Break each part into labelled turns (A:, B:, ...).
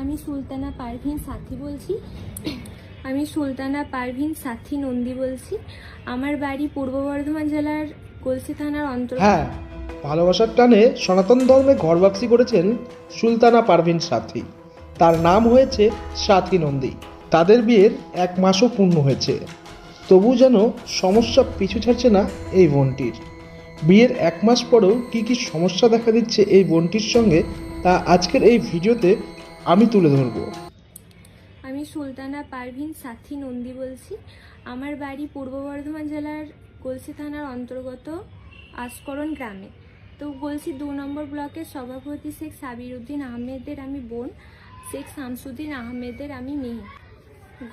A: আমি সুলতানা পারভিন সাথী বলছি। আমি সুলতানা পারভিন সাথী নন্দী বলছি। আমার বাড়ি পূর্ব বর্ধমান জেলার কলসি থানার অন্তর্গত।
B: হ্যাঁ ভালোবাসার টানে সনাতন ধর্মে ঘরবাপসি করেছেন সুলতানা পারভিন সাথী। তার নাম হয়েছে সাথী নন্দী। তাদের বিয়ের এক মাসও পূর্ণ হয়েছে। তবু যেন সমস্যা পিছু ছাড়ছে না এই বোনটির। বিয়ের এক মাস পরেও কী কী সমস্যা দেখা দিচ্ছে এই বোনটির সঙ্গে তা আজকের এই ভিডিওতে আমি তুলে ধরবো।
A: আমি সুলতানা পারভিন সাথী নন্দী বলছি। আমার বাড়ি পূর্ব বর্ধমান জেলার গলসি থানার অন্তর্গত আসকরণ গ্রামে। তো গলসি দু নম্বর ব্লকের সভাপতি শেখ সাবিরুদ্দিন আহমেদের আমি বোন, শেখ শামসুদ্দিন আহমেদের আমি মেয়ে।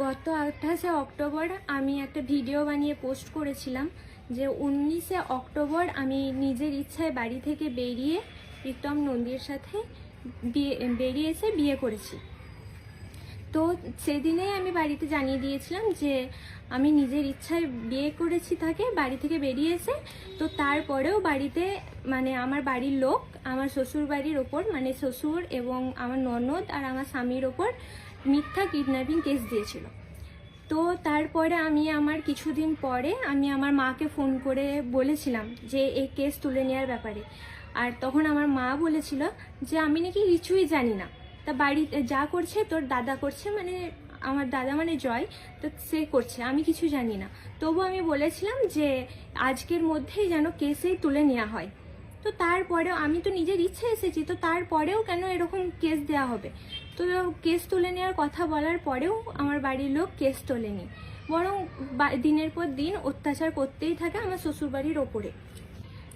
A: গত আঠাশে অক্টোবর আমি একটা ভিডিও বানিয়ে পোস্ট করেছিলাম যে উনিশে অক্টোবর আমি নিজের ইচ্ছায় বাড়ি থেকে বেরিয়ে প্রীতম নন্দীর সাথে বিয়ে বেরিয়ে এসে বিয়ে করেছি। তো সেদিনেই আমি বাড়িতে জানিয়ে দিয়েছিলাম যে আমি নিজের ইচ্ছায় বিয়ে করেছি তাকে, বাড়ি থেকে বেরিয়ে এসে তো তারপরেও বাড়িতে মানে আমার বাড়ির লোক, আমার শ্বশুর বাড়ির ওপর মানে শ্বশুর এবং আমার ননদ আর আমার স্বামীর ওপর মিথ্যা কিডন্যাপিং কেস দিয়েছিল। তো তারপরে আমি আমার কিছুদিন পরে আমি আমার মাকে ফোন করে বলেছিলাম যে এই কেস তুলে নেওয়ার ব্যাপারে। আর তখন আমার মা বলেছিল যে, আমি নাকি কিছুই জানি না। তা বাড়িতে যা করছে, তোর দাদা করছে মানে আমার দাদা মানে জয়, তো সে করছে, আমি কিছু জানি না। তবু আমি বলেছিলাম যে, আজকের মধ্যেই যেন কেসেই তুলে নেওয়া হয়। তো তারপরেও আমি তো নিজের ইচ্ছে এসেছি, তো তারপরেও কেন এরকম কেস দেওয়া হবে? তো কেস তুলে নেওয়ার কথা বলার পরেও আমার বাড়ির লোক কেস তোলেনি। বরং দিনের পর দিন অত্যাচার করতেই থাকে আমার শ্বশুরবাড়ির ওপরে।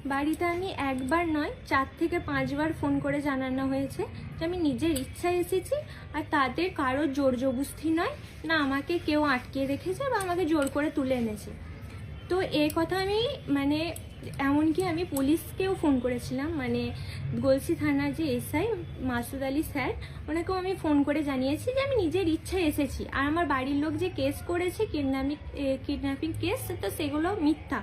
A: বাড়িতে আমি একবার নয়, চার থেকে পাঁচবার ফোন করে জানানো হয়েছে যে আমি নিজের ইচ্ছায় এসেছি আর তাদের কারোর জোর জবস্তি নয়। না, আমাকে কেউ আটকে রেখেছে বা আমাকে জোর করে তুলে এনেছে। তো এই কথা আমি মানে এমনকি আমি পুলিশকেও ফোন করেছিলাম। মানে গলসি থানার যে এসআই মাসুদ আলী স্যার, ওনাকেও আমি ফোন করে জানিয়েছি যে আমি নিজের ইচ্ছায় এসেছি। আর আমার বাড়ির লোক যে কেস করেছে কিডন্যাপিং কিডন্যাপিং কেস, তো সেগুলো মিথ্যা।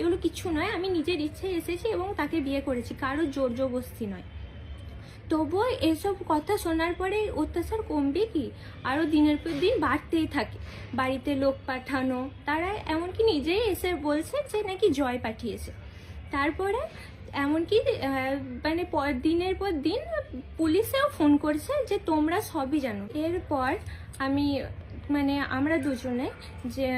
A: এগুলো কিছু নয়, আমি নিজের ইচ্ছায় এসেছি এবং তাকে বিয়ে করেছি, কারও জোর জবস্তি নয়। তবুও এসব কথা শোনার পরে অত্যাচার কমবে কি? আরও দিনের পর দিন বাড়তেই থাকে। বাড়িতে লোক পাঠানো, তারা এমনকি নিজেই এসে বলছে যে নাকি জয় পাঠিয়েছে। তারপরে এমনকি মানে প- দিনের পর দিন পুলিশেও ফোন করছে যে তোমরা সবই জানো। এরপর আমি মানে আমরা দুজনে যে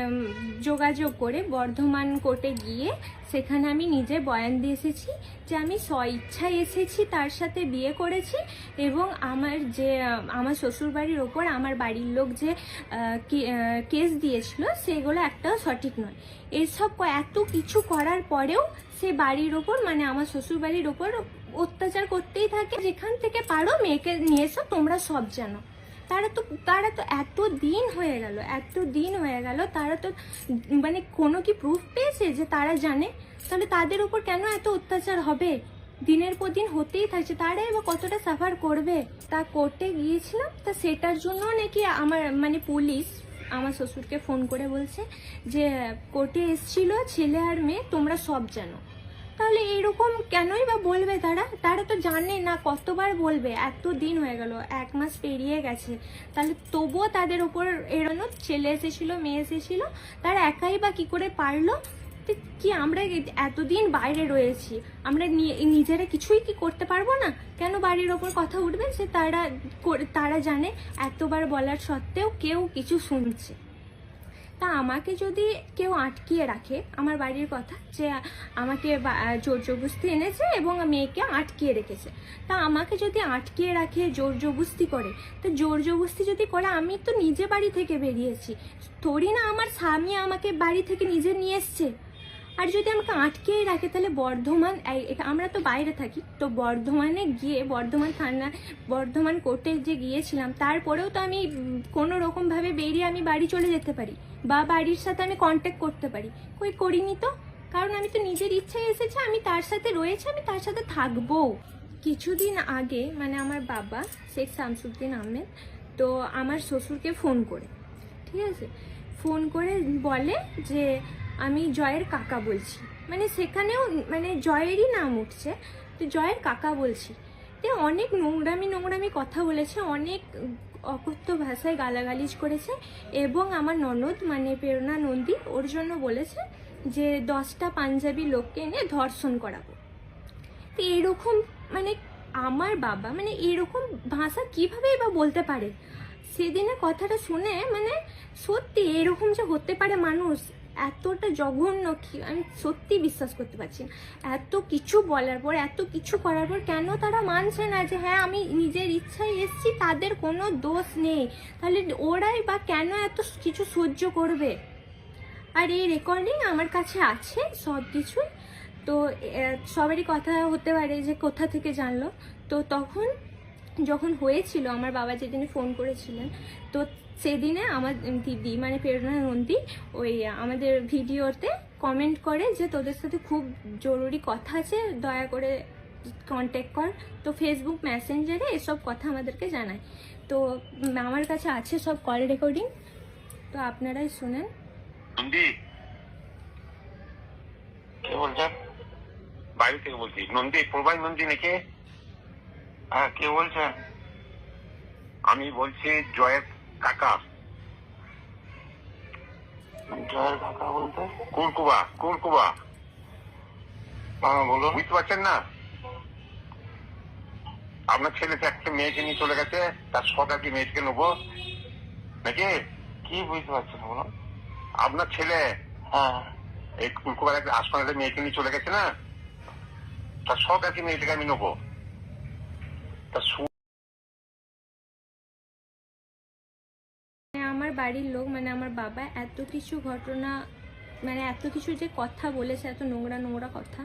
A: যোগাযোগ করে বর্ধমান কোর্টে গিয়ে সেখানে আমি নিজে বয়ান দিয়ে এসেছি যে আমি স্ব ইচ্ছায় এসেছি, তার সাথে বিয়ে করেছি এবং আমার যে, আমার শ্বশুরবাড়ির ওপর আমার বাড়ির লোক যে কেস দিয়েছিল সেগুলো একটাও সঠিক নয়। এসব এত কিছু করার পরেও সে বাড়ির ওপর মানে আমার শ্বশুরবাড়ির ওপর অত্যাচার করতেই থাকে। যেখান থেকে পারো মেয়েকে নিয়ে এসো, তোমরা সব জানো। তারা তো তারা তো এত দিন হয়ে গেল এত দিন হয়ে গেল, তারা তো মানে কোনো কি প্রুফ পেয়েছে যে তারা জানে? তাহলে তাদের উপর কেন এত অত্যাচার হবে? দিনের পর দিন হতেই থাকছে তারা এবার কতটা সাফার করবে? তা কোর্টে গিয়েছিলাম, তা সেটার জন্য নাকি আমার মানে পুলিশ আমার শ্বশুরকে ফোন করে বলছে যে, কোর্টে এসছিল ছেলে আর মেয়ে, তোমরা সব জানো। তাহলে এরকম কেনই বা বলবে তারা? তারা তো জানে না, কতবার বলবে? এত দিন হয়ে গেল, এক মাস পেরিয়ে গেছে। তাহলে তবুও তাদের উপর এড়ানো, ছেলে এসেছিল, মেয়ে এসেছিল, তারা একাই বা কি করে পারল? কি আমরা এতদিন বাইরে রয়েছি, আমরা নিজেরা কিছুই কি করতে পারব না? কেন বাড়ির ওপর কথা উঠবে? সে তারা তারা জানে, এতবার বলার সত্ত্বেও কেউ কিছু শুনছে। তা আমাকে যদি কেউ আটকিয়ে রাখে, আমার বাড়ির কথা, যে আমাকে জোর জবস্তি এনেছে এবং মেয়েকে আটকিয়ে রেখেছে, তা আমাকে যদি আটকিয়ে রাখে, জোর জবস্তি করে, তো জোর জবস্তি যদি করে, আমি তো নিজে বাড়ি থেকে বেরিয়েছি। থরি না আমার স্বামী আমাকে বাড়ি থেকে নিজে নিয়ে এসছে? আর যদি আমাকে আটকেই রাখে, তাহলে বর্ধমান এখা- আমরা তো বাইরে থাকি, তো বর্ধমানে গিয়ে, বর্ধমান থানা, বর্ধমান কোর্টে যে গিয়েছিলাম, তারপরেও তো আমি কোনো রকমভাবে বেরিয়ে আমি বাড়ি চলে যেতে পারি বা বাড়ির সাথে আমি কন্ট্যাক্ট করতে পারি। কই করিনি তো? কারণ আমি তো নিজের ইচ্ছায় এসেছি, আমি তার সাথে রয়েছে, আমি তার সাথে থাকব। কিছুদিন আগে মানে আমার বাবা, শেখ শামসুদ্দিন আহমেদ, তো আমার শ্বশুরকে ফোন করে, ঠিক আছে? ফোন করে বলে যে আমি জয়ের কাকা বলছি। মানে সেখানেও মানে জয়েরই নাম উঠছে, তো জয়ের কাকা বলছি। বাড়িতে অনেক নোংরামি নোংরামি কথা বলেছে, অনেক অকথ্য ভাষায় গালাগালিজ করেছে, এবং আমার ননদ মানে প্রেরণা নন্দী, ওর জন্য বলেছে যে দশটা পাঞ্জাবি লোককে এনে ধর্ষণ করাবো। তো এরকম মানে আমার বাবা মানে এরকম ভাষা কীভাবে বা বলতে পারে? সেদিনের কথাটা শুনে মানে সত্যি এরকম যে হতে পারে মানুষ এতটা জঘন্য কি, আমি সত্যি বিশ্বাস করতে পারছি না। এত কিছু বলার পর, এত কিছু করার পর কেন তারা মানছে না যে হ্যাঁ আমি নিজের ইচ্ছায় এসছি, তাদের কোনো দোষ নেই। তাহলে ওরাই বা কেন এত কিছু সহ্য করবে? আর এই রেকর্ডিং আমার কাছে আছে সব কিছুই। তো সবারই কথা হতে পারে যে, কোথা থেকে জানলো? তো তখন যখন হয়েছিল, আমার বাবা যেদিনে ফোন করেছিলেন, তো সেদিনে আমার দিদি মানে প্রেরণা নন্দী, ওই আমাদের ভিডিওতে কমেন্ট করে যে তোদের সাথে খুব জরুরি কথা আছে, দয়া করে কন্ট্যাক্ট কর। তো ফেসবুক মেসেঞ্জারে এসব কথা আমাদেরকে জানায়। তো আমার কাছে আছে সব কল রেকর্ডিং তো আপনারাই শুনেন।
C: বাইরে থেকে বলছি। নন্দী প্রবাই নন্দী নাকি? হ্যাঁ কে বলছেন? আমি বলছি জয়ের কাকা। জয়ের কাকা বলতে? কুরকুবা কুরকুবা। হ্যাঁ বলো বুঝতে পারছেন না? আপনার ছেলে তো একটা মেয়েকে নিয়ে চলে গেছে তার সরকার কি মেয়েকে নেব? নাকি? কি বুঝতে পারছেন বলো আপনার ছেলে? হ্যাঁ। এই কুলকুবার একটা মেয়েকে নিয়ে চলে গেছে না? তার সরকার কি মেয়েটাকে আমি নেব?
A: আমার বাড়ির লোক মানে আমার বাবা এত কিছু ঘটনা মানে এত কিছু যে কথা বলেছে, এত নোংরা নোংরা কথা,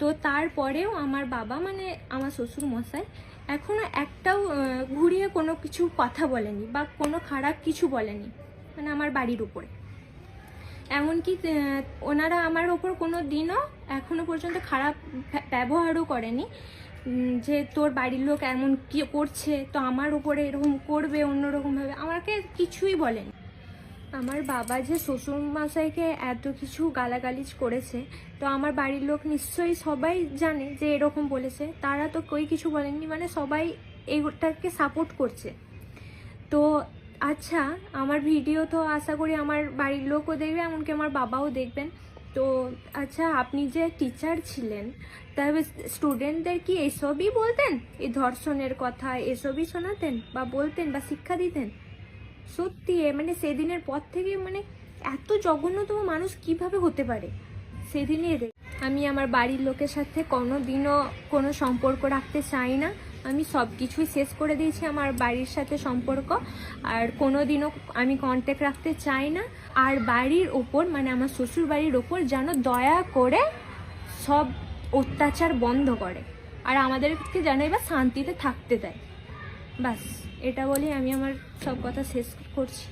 A: তো তারপরেও আমার বাবা মানে আমার শ্বশুর মশাই, এখনও একটাও ঘুরিয়ে কোনো কিছু কথা বলেনি বা কোনো খারাপ কিছু বলেনি মানে আমার বাড়ির উপরে। এমনকি ওনারা আমার ওপর কোনো দিনও এখনও পর্যন্ত খারাপ ব্যবহারও করেনি। যে তোর বাড়ির লোক এমন কি করছে, তো আমার উপরে এরকম করবে অন্যরকমভাবে। আমাকে কিছুই বলেনি। আমার বাবা যে শ্বশুর মশাইকে এত কিছু গালাগালিজ করেছে, তো আমার বাড়ির লোক নিশ্চয়ই সবাই জানে যে এরকম বলেছে। তারা তো কই কিছু বলেননি মানে সবাই এইটাকে সাপোর্ট করছে। তো আচ্ছা আমার ভিডিও তো আশা করি আমার বাড়ির লোকও দেখবে, এমনকি আমার বাবাও দেখবেন। তো আচ্ছা আপনি যে টিচার ছিলেন তবে স্টুডেন্টদের কি এসবই বলতেন? এই ধর্ষণের কথা, এসবই শোনাতেন বা বলতেন বা শিক্ষা দিতেন? সত্যি মানে সেদিনের পর থেকে মানে এত জঘন্যতম মানুষ কীভাবে হতে পারে? সেদিনই আমি আমার বাড়ির লোকের সাথে কোনো দিনও কোনো সম্পর্ক রাখতে চাই না। আমি সব কিছুই শেষ করে দিয়েছি আমার বাড়ির সাথে সম্পর্ক। আর কোনো দিনও আমি কন্ট্যাক্ট রাখতে চাই না। আর বাড়ির ওপর মানে আমার শ্বশুর বাড়ির ওপর যেন দয়া করে সব অত্যাচার বন্ধ করে। আর আমাদেরকে যেন এবার শান্তিতে থাকতে দেয়। বাস এটা বলেই আমি আমার সব কথা শেষ করছি।